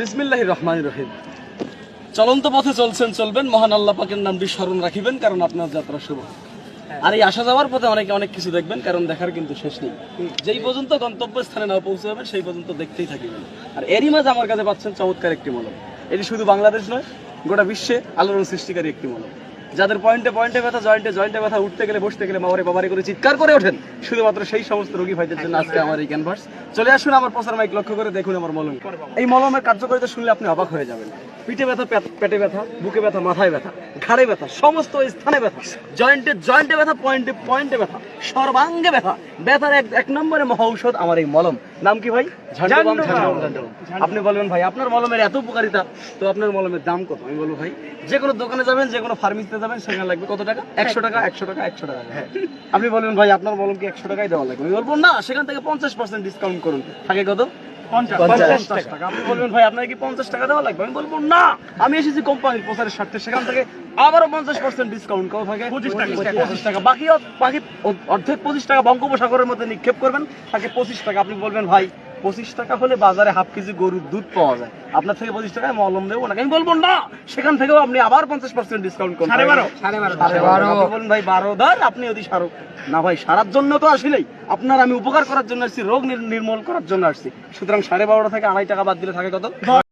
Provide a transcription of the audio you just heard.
বিসমিল্লাহির রহমান রহিম। চলন্ত পথে চলছেন চলবেন। মহান আল্লাহ পাকের নামটি স্মরণ রাখিবেন কারণ আপনার যাত্রা শুভ। আর এই আসা যাওয়ার পথে অনেকে অনেক কিছু দেখবেন কারণ দেখার কিন্তু শেষ নেই। যেই পর্যন্ত গন্তব্য স্থানে না পৌঁছাবেন সেই পর্যন্ত দেখতেই থাকিবেন। আর এরই মাঝে আমার কাছে পাচ্ছেন চমৎকার একটি মলম। এটি শুধু বাংলাদেশ নয় গোটা বিশ্বে আলোড়ন সৃষ্টিকারী একটি মলম। যাদের পয়েন্টে পয়েন্টে ব্যথা জয়েন্টে জয়েন্টে ব্যথা, উঠতে গেলে, বসতে গেলে বাবারে বাবারে করে চিৎকার করে ওঠেন। শুধুমাত্র সেই সমস্ত রোগী ভাইদের জন্য আজকে আমার এই ক্যানভাস চলে আসুন আমার প্রচার মাইক লক্ষ্য করে, দেখুন আমার মলম। এই মলমের কার্যকারিতা শুনলে আপনি অবাক হয়ে যাবেন। পিঠে ব্যথা, পেটে ব্যথা, বুকে ব্যথা, মাথায় ব্যথা, ঘাড়ে ব্যথা, সমস্ত স্থানে ব্যথা। জয়েন্টে জয়েন্টে ব্যথা পয়েন্টে পয়েন্টে ব্যথা, সর্বাঙ্গে ব্যথা। ব্যথার এক এক নম্বরে ঔষধ আমার এই মলম। নাম কি ভাই। আপনি বলবেন ভাই আপনার মলমের এত উপকারিতা তো আপনার মলমের দাম কত? আমি বলব ভাই যে কোনো দোকানে যাবেন যে কোনো ফার্মেসিতে যাবেন সেখানে লাগবে কত টাকা? একশো টাকা একশো টাকা একশো টাকা। হ্যাঁ। আপনি বলবেন ভাই আপনার মলম কি একশো টাকাই দেওয়া লাগবে। আমি বলব না সেখান থেকে পঞ্চাশ পার্সেন্ট ডিসকাউন্ট করুন। থাকে কত? পঞ্চাশ টাকা। আপনি বলবেন ভাই আপনার কি পঞ্চাশ টাকা দেওয়া লাগবে? আমি বলব না। আমি এসেছি কোম্পানির প্রচারের স্বার্থে সেখান থেকে আবারও পঞ্চাশ পার্সেন্ট ডিসকাউন্ট থাকে। পঁচিশ টাকা। পঁচিশ টাকা বাকি বাকি অর্ধেক পঁচিশ টাকা বঙ্গোপসাগরের মধ্যে নিক্ষেপ করবেন। তাকে পঁচিশ টাকা। আপনি বলবেন ভাই পঁচিশ টাকা হলে বাজারে হাফ কেজি গরুর দুধ পাওয়া যায়। আপনার থেকে পঁচিশ টাকায় মলম দেবো না আমি বলব না! সেখান থেকেও আপনি আবার পঞ্চাশ পার্সেন্ট ডিসকাউন্ট করুন সাড়ে বারো। সাড়ে বারো। বলুন ভাই বারো দার আপনি যদি সারো। না ভাই সারার জন্য তো আসলেই। আপনার আমি উপকার করার জন্য আসছি রোগ নির- নির্মূল করার জন্য আসছি। সুতরাং সাড়ে বারোটা থেকে আড়াই টাকা বাদ দিলে থাকে কত?